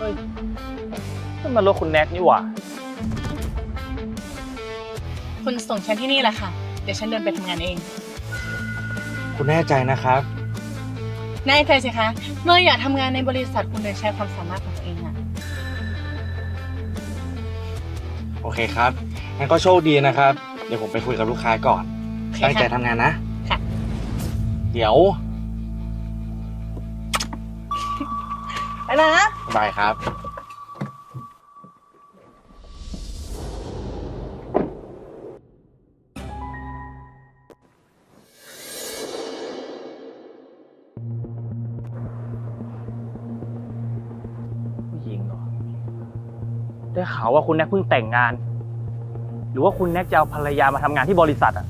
เฮ้ยนั่นมันรถคุณแน็กนี่หว่า คุณส่งฉันที่นี่แหละค่ะ เดี๋ยวฉันเดินไปทำงานเอง คุณแน่ใจนะครับ แน่ใจสิคะ เมื่ออยากทำงานในบริษัทคุณเดินใช้ความสามารถของตัวเองอะโอเคครับงั้นก็โชคดีนะครับ เดี๋ยวผมไปคุยกับลูกค้าก่อน โอเคตั้งใจค่ะ ทำงานนะ ค่ะ เดี๋ยว ไปนะ บายครับ ผู้หญิงเหรอ ได้ข่าวว่าคุณแน็กเพิ่งแต่งงาน หรือว่าคุณแน็กจะเอาภรรยามาทำงานที่บริษัทอะ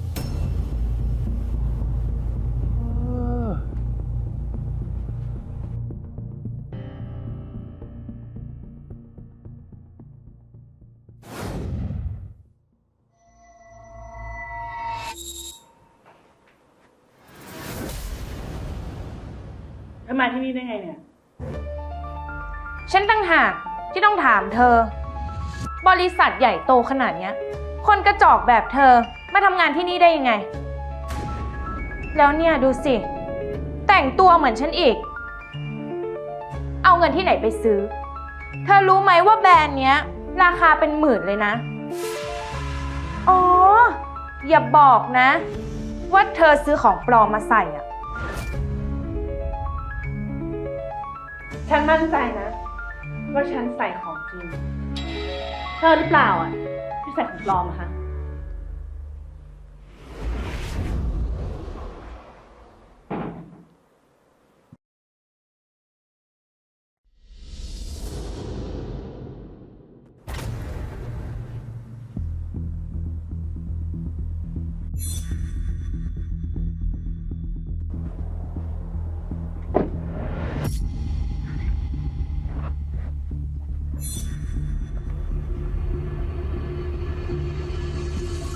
ธอ บริษัทใหญ่โตขนาดเนี้ย คนกระจอกแบบเธอมาทำงานที่นี่ได้ยังไง แล้วเนี่ยดูสิ แต่งตัวเหมือนฉันอีก เอาเงินที่ไหนไปซื้อ เธอรู้ไหมว่าแบรนด์เนี้ย ราคาเป็นหมื่นเลยนะ อ๋อ อย่าบอกนะ ว่าเธอซื้อของปลอมมาใส่อะฉันมั่นใจนะ ว่าฉันใส่ของจริง เธอหรือเปล่าอะที่ใส่ของปลอมอะคะ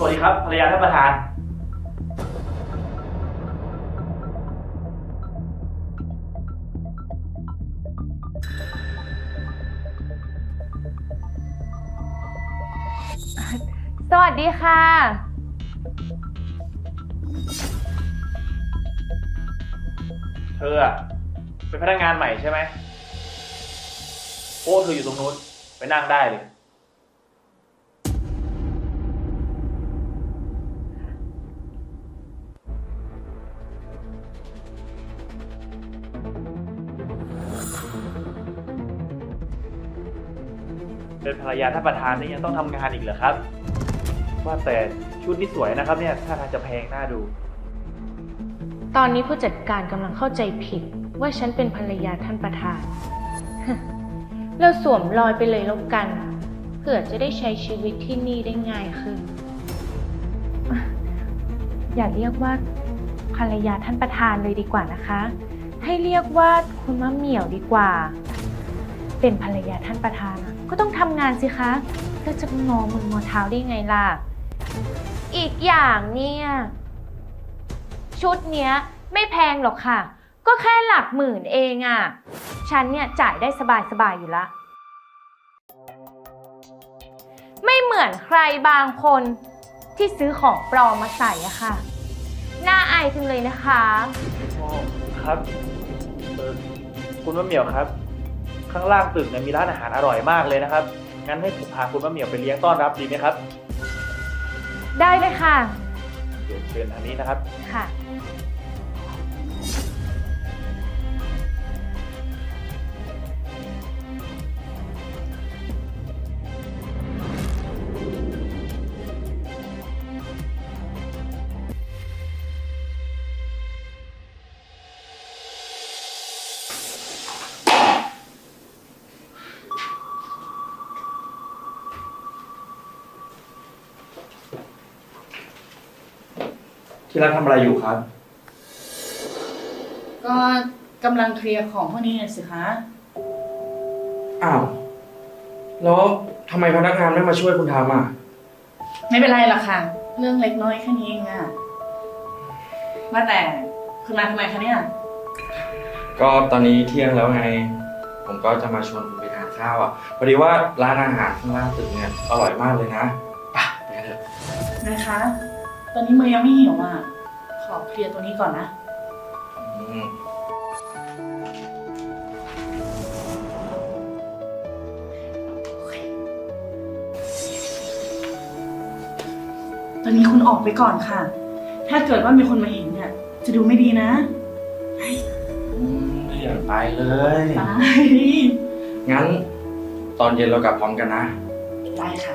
วัสดีครับภรรยาท่านประธาน สวัสดีค่ะ เธออะเป็นพนักงานใหม่ใช่ไหมโอ้เธออยู่ตรงนู้นไปนั่งได้เลย รรยาท่านประธานนี่ยังต้องทำงานอีกเหรอครับ ว่าแต่ชุดนี้สวยนะครับเนี่ยถ้าทางจะแพงน่าดู ตอนนี้ผู้จัดการกำลังเข้าใจผิด ว่าฉันเป็นภรรยาท่านประธาน เราสวมรอยไปเลยแล้วกันเพื่อจะได้ใช้ชีวิตที่นี่ได้ง่ายขึ้นอะอย่าเรียกว่าภรรยาท่านประธานเลยดีกว่านะคะ ให้เรียกว่าคุณมะเหมี่ยวดีกว่า เป็นภรรยาท่านประธาน ก็ต้องทำงานสิคะแล้วจะงอมืองอเท้าได้ไงล่ะ อีกอย่างเนี่ย ชุดเนี้ยไม่แพงหรอกค่ะ ก็แค่หลักหมื่นเองอะ่ะ ฉันเนี่ยจ่ายได้สบายๆอยู่ละ ไม่เหมือนใครบางคนที่ซื้อของปลอมมาใส่อะค่ะ น่าอายจังเลยนะคะ อ๋อครับเออคุณมะเหมี่ยวครับ ข้างล่างตึกเนี่ยมีร้านอาหารอร่อยมากเลยนะครับ งั้นให้ผมพาคุณมะเหมี่ยวไปเลี้ยงต้อนรับดีไหมครับ ได้เลยค่ะ เดี๋ยวเชิญทางนี้นะครับ ค่ะ ที่รักทำอะไรอยู่ครับ ก็กำลังเคลียร์ของพวกนี้หน่อยสิคะอ้าว แล้วทำไมพนักงานไม่มาช่วยคุณทำอะ ไม่เป็นไรหรอกค่ะ เรื่องเล็กน้อยแค่นี้เองอะว่าแต่คุณมาทำไมคะเนี่ย ก็ตอนนี้เที่ยงแล้วไง ผมก็จะมาชวนคุณไปทานข้าวอะ พอดีว่าร้านอาหารข้างล่างตึกเนี่ยอร่อยมากเลยนะไปไปกันเถอะ นะคะ ตอนนี้เมย์ยังไม่หิวอะ ขอเคลียร์ตัวนี้ก่อนนะอืมตอนนี้คุณออกไปก่อนค่ะ ถ้าเกิดว่ามีคนมาเห็นเนี่ย จะดูไม่ดีนะอืมไม่อยากไปเลย ไปงั้นตอนเย็นเรากลับพร้อมกันนะ ได้ค่ะ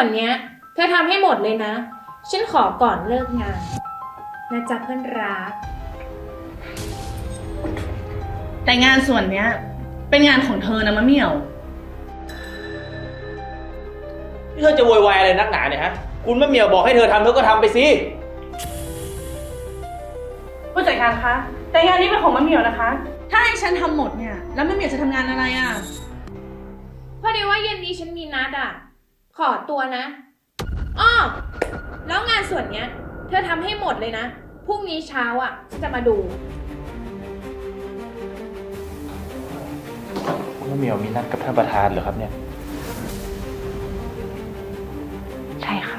ส่วนเนี้ย เธอทำให้หมดเลยนะ ฉันขอก่อนเลิกงานนะจ๊ะเพื่อนรัก แต่งานส่วนเนี้ย เป็นงานของเธอนะมะเหมี่ยว นี่เธอจะโวยวายอะไรนักหนาเนี่ยฮะ คุณมะเหมียวบอกให้เธอทำเธอก็ทำไปสิ ผู้จัดการคะ แต่งานนี้เป็นของมะเหมี่ยวนะคะ ถ้าให้ฉันทำหมดเนี่ย แล้วมะเหมี่ยวจะทำงานอะไรอะ พอดีว่าเย็นนี้ฉันมีนัดอะ ขอตัวนะ อ้อ แล้วงานส่วนเนี้ย เธอทำให้หมดเลยนะ พรุ่งนี้เช้าอะฉันจะมาดูคุณมะเหมียวมีนัดกับท่านประธานเหรอครับเนี่ย ใช่ค่ะ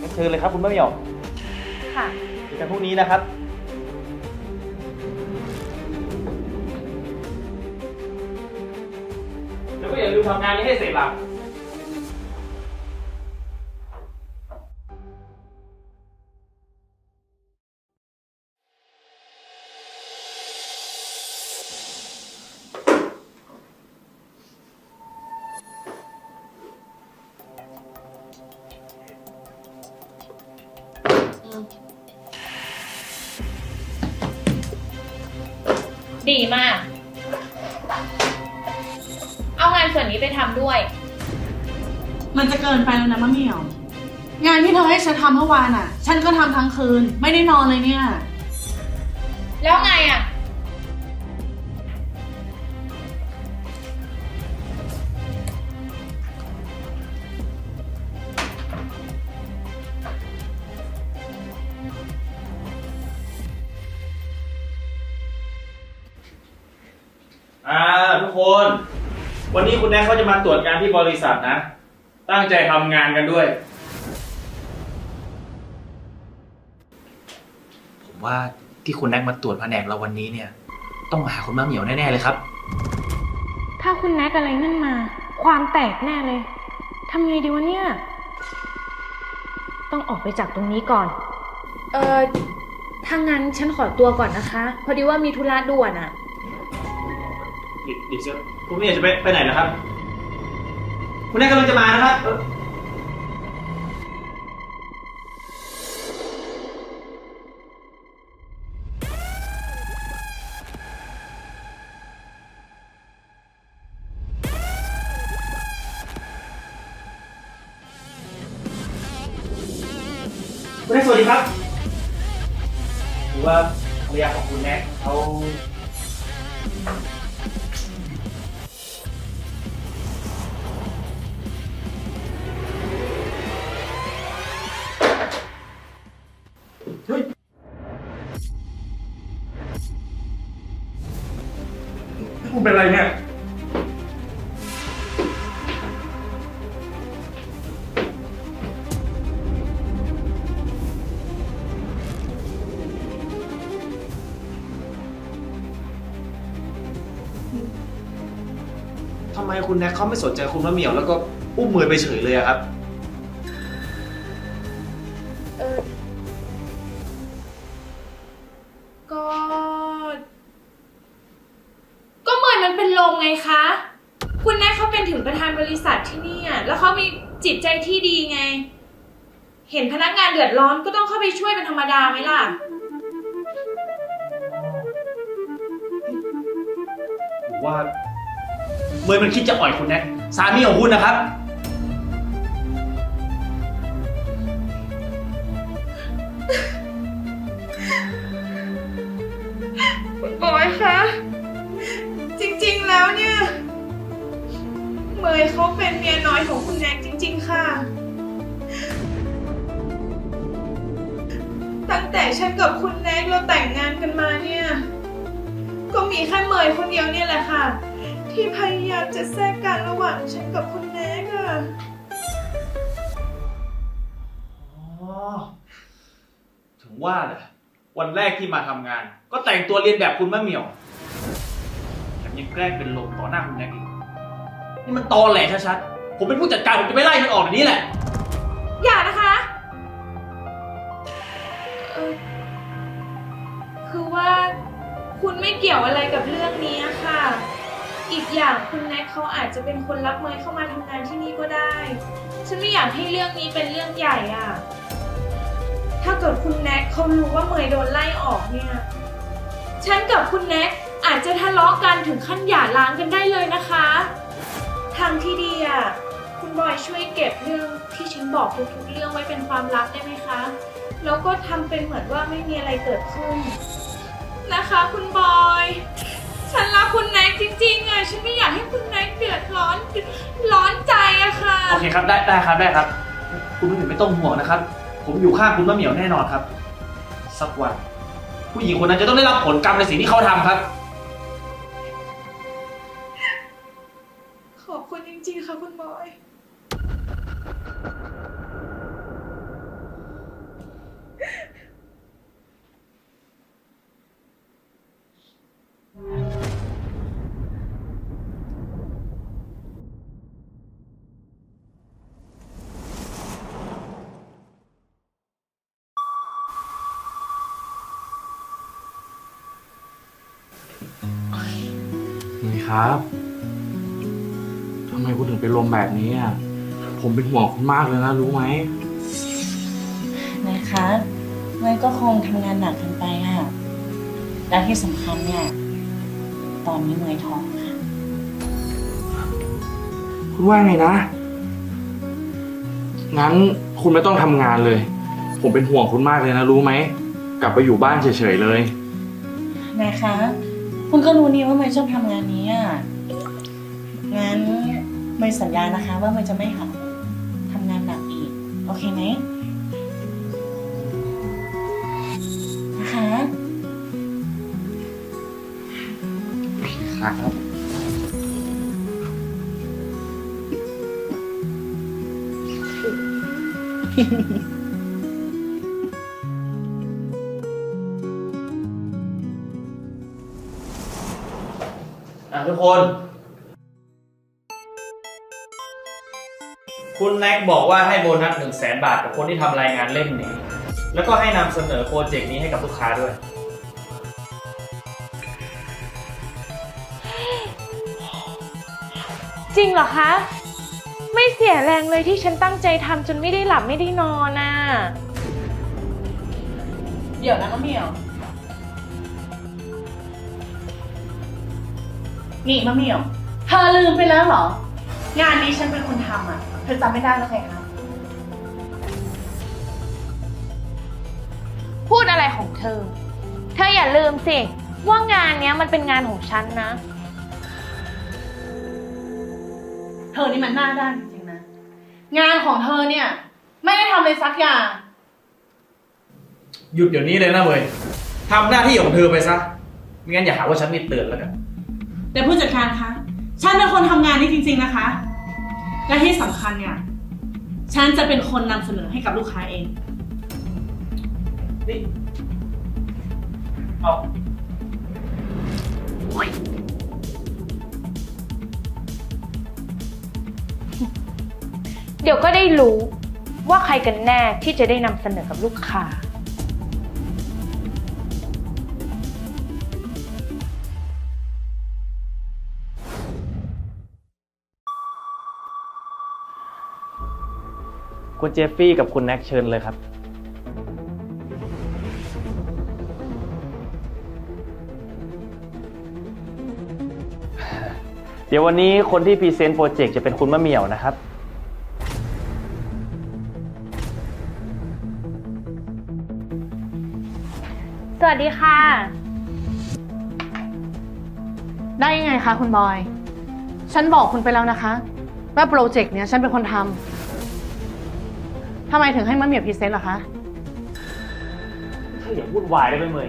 งั้นเชิญเลยครับคุณมะเหมียวค่ะ เจอกันพรุ่งนี้นะครับ แล้วก็อย่าลืมทำงานนี้ให้เสร็จล่ะ ดีมาก เอางานส่วนนี้ไปทำด้วย มันจะเกินไปแล้วนะมะเหมี่ยว งานที่เธอให้ฉันทำเมื่อวานอะ ฉันก็ทำทั้งคืน ไม่ได้นอนเลยเนี่ย แล้วไงอะ คน วันนี้คุณแนทเขาจะมาตรวจงานที่บริษัทนะ ตั้งใจทำงานกันด้วย ผมว่าที่คุณแน็กมาตรวจแผนกเราวันนี้เนี่ย ต้องมาหาคุณมะเหมียวแน่ๆเลยครับ ถ้าคุณแน็กอะไรนั่นมา ความแตกแน่เลย ทำไงดีวะเนี่ย ต้องออกไปจากตรงนี้ก่อน เออถ้างั้นฉันขอตัวก่อนนะคะ พอดีว่ามีธุระด่วนอะ เดี๋ยวเดี๋ยวคุณไม่อยากจะไปไปไหนนะครับ คุณแน่กำลังจะมานะครับ คุณเป็นไรเนี่ย ทำไมคุณแน็กเขาไม่สนใจคุณมะเหมียวแล้วก็อุ้มมือไปเฉยเลยอะครับ ช่วยเป็นธรรมดาไหมล่ะ ผมว่าเมยมันคิดจะอ่อยคุณแน็กสามีของคุณนะครับ คุณบอยคะ จริงๆแล้วเนี่ยยเขาเป็นเมียน้อยของคุณแน็กจริง ๆ ค่ะ ตั้งแต่ฉันกับคุณแน็กเราแต่งงานกันมาเนี่ย ก็มีแค่เมยคนเดียวเนี่ยแหละค่ะ ที่พยายามจะแทรกกันระหว่างฉันกับคุณแน็กอะอ๋อถึงว่าแหละวันแรกที่มาทำงาน ก็แต่งตัวเรียนแบบคุณมะเหมี่ยวแถมยังแกล้งเป็นลมต่อหน้าคุณแน็กอีกนี่มันตอแหลชัดๆผมเป็นผู้จัดการผมจะไม่ไล่มันออกเดี๋ยวนี้แหละ อย่านะคะ ไม่เกี่ยวอะไรกับเรื่องนี้ค่ะ อีกอย่างคุณแน็กเขาอาจจะเป็นคนรับเมยเข้ามาทำงานที่นี่ก็ได้ ฉันไม่อยากให้เรื่องนี้เป็นเรื่องใหญ่อะถ้าเกิดคุณแน็กเขารู้ว่าเมยโดนไล่ออกเนี่ย ฉันกับคุณแน็กอาจจะทะเลาะกันถึงขั้นหย่าร้างกันได้เลยนะคะ ทางที่ดีอะคุณบอยช่วยเก็บเรื่องที่ฉันบอกทุกๆเรื่องไว้เป็นความลับได้ไหมคะ แล้วก็ทำเป็นเหมือนว่าไม่มีอะไรเกิดขึ้น นะคะ คุณบอย ฉันรักคุณแน็กจริงๆอะฉันไม่อยากให้คุณแน็กเดือดร้อนร้อนใจอะค่ะ โอเคครับได้ได้ครับได้ครับ คุณผู้หญิงไม่ต้องห่วงนะครับ ผมอยู่ข้างคุณมะเหมี่ยวแน่นอนครับ สักวัน ผู้หญิงคนนั้นจะต้องได้รับผลกรรมในสิ่งที่เขาทำครับ ขอบคุณจริงๆค่ะคุณบอย ครับทำไมคุณถึงเป็นลมแบบนี้อะผมเป็นห่วงคุณมากเลยนะ รู้ไหมนะคะเมยก็คงทำงานหนักเกินไปอะและที่สำคัญเนี่ย ตอนนี้เมยท้องค่ะ คุณว่าไงนะ งั้นคุณไม่ต้องทำงานเลย ผมเป็นห่วงคุณมากเลยนะ รู้ไหม กลับไปอยู่บ้านเฉยๆเลย นะคะ คุณก็รู้นี่ว่าเมย์ชอบทำงานนี้อะ งั้นเมย์สัญญานะคะ ว่าเมย์จะไม่หักทำงานหนักอีก โอเคไหมนะคะ ครับอ่ กคน คุณแน็กบอกว่าให้โบนัสหนึ่งแสนบาทกับคนที่ทำรายงานเล่มนี้ แล้วก็ให้นำเสนอโปรเจกต์นี้ให้กับลูกค้าด้วย จริงเหรอคะ ไม่เสียแรงเลยที่ฉันตั้งใจทำจนไม่ได้หลับไม่ได้นอนน่ะ เดี๋ยวนะน้องเหมียว นี่มะเหมียว เธอลืมไปแล้วเหรอ งานนี้ฉันเป็นคนทำอะ เธอจำไม่ได้แล้วไงคะพูดอะไรของเธอ เธออย่าลืมสิ ว่างานเนี้ยมันเป็นงานของฉันนะ เธอนี่มันหน้าด้านจริงๆนะ งานของเธอเนี่ย ไม่ได้ทำเลยสักอย่าง หยุดเดี๋ยวนี้เลยนะเว้ยทำหน้าที่ของเธอไปซะ ไม่งั้นอย่าหาว่าฉันไม่เตือนแล้วกัน แต่ผู้จัดการคะฉันเป็นคนทำงานนี้จริง ๆนะคะ และที่สำคัญเนี่ย ฉันจะเป็นคนนำเสนอให้กับลูกค้าเอง นี่เอาเดี๋ยวก็ได้รู้ว่าใครกันแน่ที่จะได้นำเสนอกับลูกค้า คุณเจฟฟี่กับคุณแน็กเชิญเลยครับ เดี๋ยววันนี้คนที่พรีเซนต์โปรเจกต์จะเป็นคุณมะเหมี่ยวนะครับ สวัสดีค่ะ ได้ยังไงคะคุณบอย ฉันบอกคุณไปแล้วนะคะ ว่าโปรเจกต์เนี้ยฉันเป็นคนทำ ทำไมถึงให้มะเหมี่ยวพรีเซนต์ล่ะคะ เธออย่าวุ่นวายได้ไหมเมย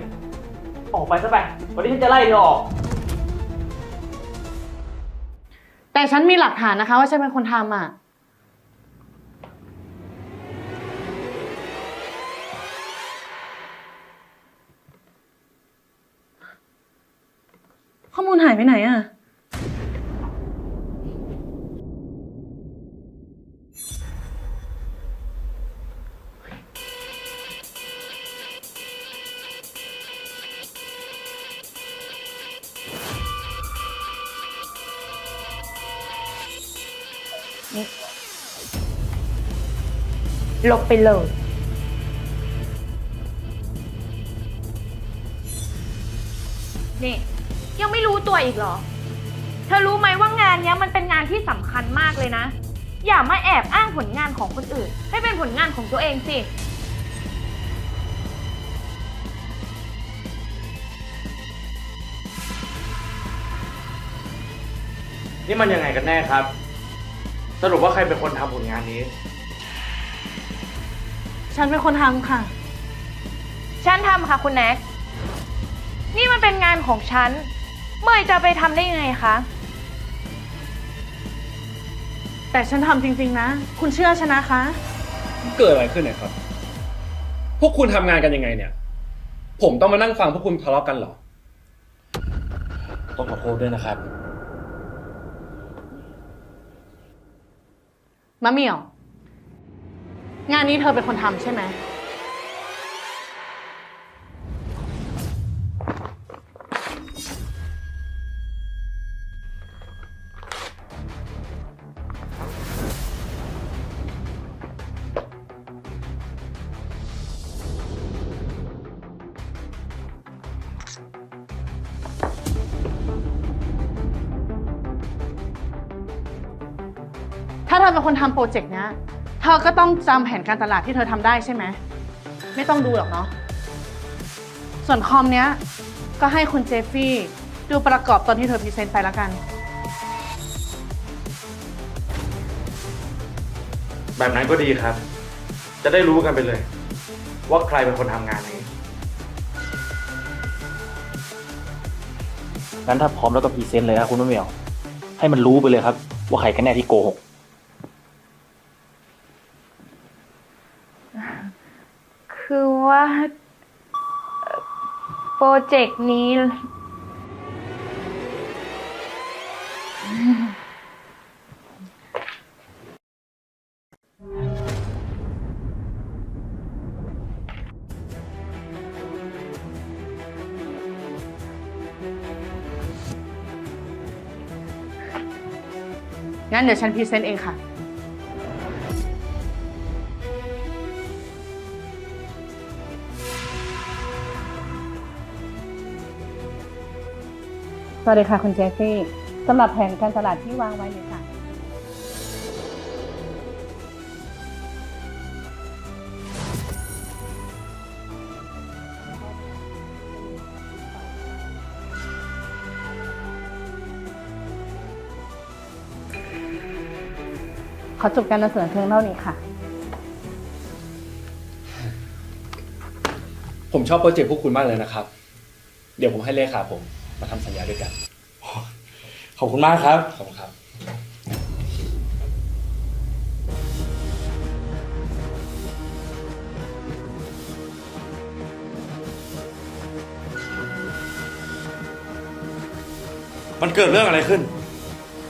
ออกไปซะไป วันนี้ฉันจะไล่เธอออก แต่ฉันมีหลักฐานนะคะ ว่าฉันเป็นคนทำอะ ข้อมูลหายไปไหนอะ ลบไปเลย นี่ ยังไม่รู้ตัวอีกเหรอ เธอรู้ไหมว่างานเนี้ยมันเป็นงานที่สำคัญมากเลยนะ อย่ามาแอบอ้างผลงานของคนอื่น ให้เป็นผลงานของตัวเองสิ นี่มันยังไงกันแน่ครับ สรุปว่าใครเป็นคนทำผลงานนี้ ฉันเป็นคนทำค่ะ ฉันทำค่ะคุณแน็ก นี่มันเป็นงานของฉัน เมยจะไปทำได้ยังไงคะ แต่ฉันทำจริง ๆ นะ คุณเชื่อฉันนะคะ เกิดอะไรขึ้นเนี่ยครับ พวกคุณทำงานกันยังไงเนี่ย ผมต้องมานั่งฟังพวกคุณทะเลาะกันเหรอ ต้องขอโทษด้วยนะครับ มะเหมี่ยว งานนี้เธอเป็นคนทำใช่ไหม ถ้าเธอเป็นคนทำโปรเจกต์เนี้ย ธอก็ต้องจำแผนการตลาดที่เธอทำได้ใช่ไหม ไม่ต้องดูหรอกเนาะ ส่วนคอมเนี้ย ก็ให้คุณเจฟฟี่ดูประกอบตอนที่เธอพรีเซนต์ไปแล้วกัน แบบนั้นก็ดีครับ จะได้รู้กันไปเลย ว่าใครเป็นคนทำงานนี้งั้นถ้าพร้อมแล้วก็พรีเซนต์เลยนะคุณมะเหมียว ให้มันรู้ไปเลยครับ ว่าใครกันแน่ที่โกหก คือ ว่าโปรเจกต์นี้ งั้นเดี๋ยวฉันพรีเซนต์เองค่ะ วัสดีค่ะคุณเจฟฟี่สำหรับแผนการตลาดที่วางไว้เลยค่ะขอจบการนำเสนอเพียงเท่านี้ค่ะ ผมชอบโปรเจกต์พวกคุณมากเลยนะครับ เดี๋ยวผมให้เลขาผม มาทำสัญญาด้วยกัน ขอบคุณมากครับ ขอบคุณครับ มันเกิดเรื่องอะไรขึ้น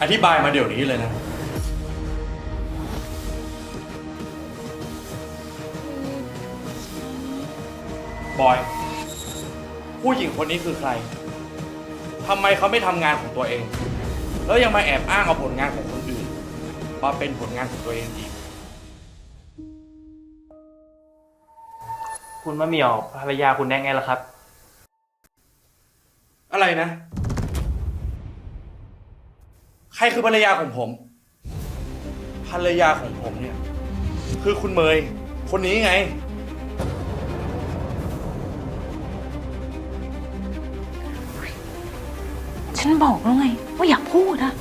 อธิบายมาเดี๋ยวนี้เลยนะ บอย ผู้หญิงคนนี้คือใคร ทำไมเขาไม่ทำงานของตัวเอง แล้วยังมาแอบอ้างเอาผลงานของคนอื่นมาเป็นผลงานของตัวเองอีก คุณมะเหมียวภรรยาคุณแน่ไงล่ะครับ อะไรนะ ใครคือภรรยาของผม ภรรยาของผมเนี่ย คือคุณเมย คนนี้ไง ฉันบอกแล้วไง ว่าอย่าพูดอะ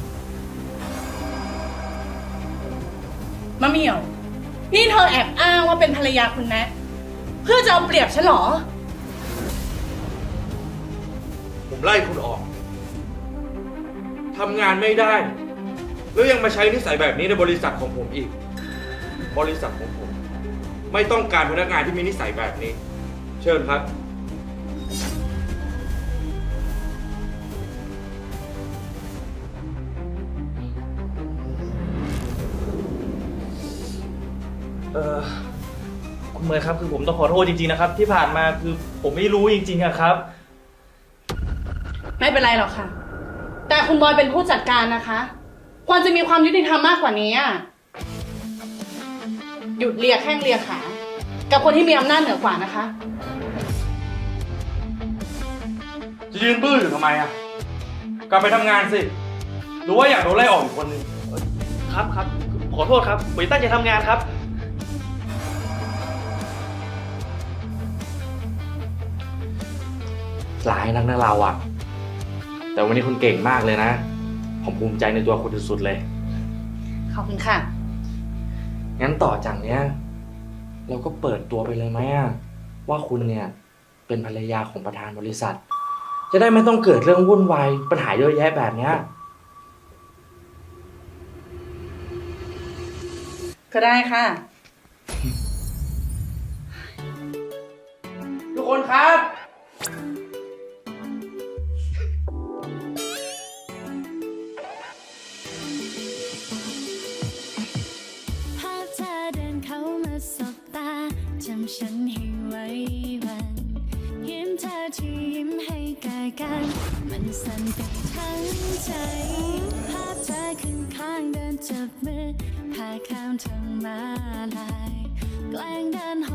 มะเหมี่ยว นี่เธอแอบอ้างว่าเป็นภรรยาคุณแน็กเพื่อจะเอาเปรียบฉันเหรอ ผมไล่คุณออก ทำงานไม่ได้ แล้วยังมาใช้นิสัยแบบนี้ในบริษัทของผมอีก บริษัทของผม ไม่ต้องการพนักงานที่มีนิสัยแบบนี้ เชิญครับ เมย์ครับคือผมต้องขอโทษจริงๆนะครับ ที่ผ่านมาคือผมไม่รู้จริงๆอะครับ ไม่เป็นไรหรอกค่ะ แต่คุณบอยเป็นผู้จัดการนะคะ ควรจะมีความยุติธรรมมากกว่านี้อะหยุดเลียแข้งเลียขา กับคนที่มีอำนาจเหนือกว่านะคะ จะยืนบื้ออยู่ทำไมอะกลับไปทำงานสิหรือว่าอยากโดนไล่ออกอีกคนนึงครับครับขอโทษครับผมตั้งใจทำงานครับ ร้ายนักนะเราอะแต่วันนี้คุณเก่งมากเลยนะ ผมภูมิใจในตัวคุณสุดๆเลย ขอบคุณค่ะ งั้นต่อจากเนี้ย เราก็เปิดตัวไปเลยไหมอะว่าคุณเนี่ยเป็นภรรยาของประธานบริษัท จะได้ไม่ต้องเกิดเรื่องวุ่นวายปัญหาเยอะแยะแบบเนี้ย ก็ได้ค่ะ ทุกคนครับ ฉันให้ไว้วันยิ้มเธอที่ยิ้มให้กายกัน มันสั่นไปทั้งใจ ภาพเธอขึ้นข้างเดินจับมือพาข้ามทางมาลาย แกล้งเดินห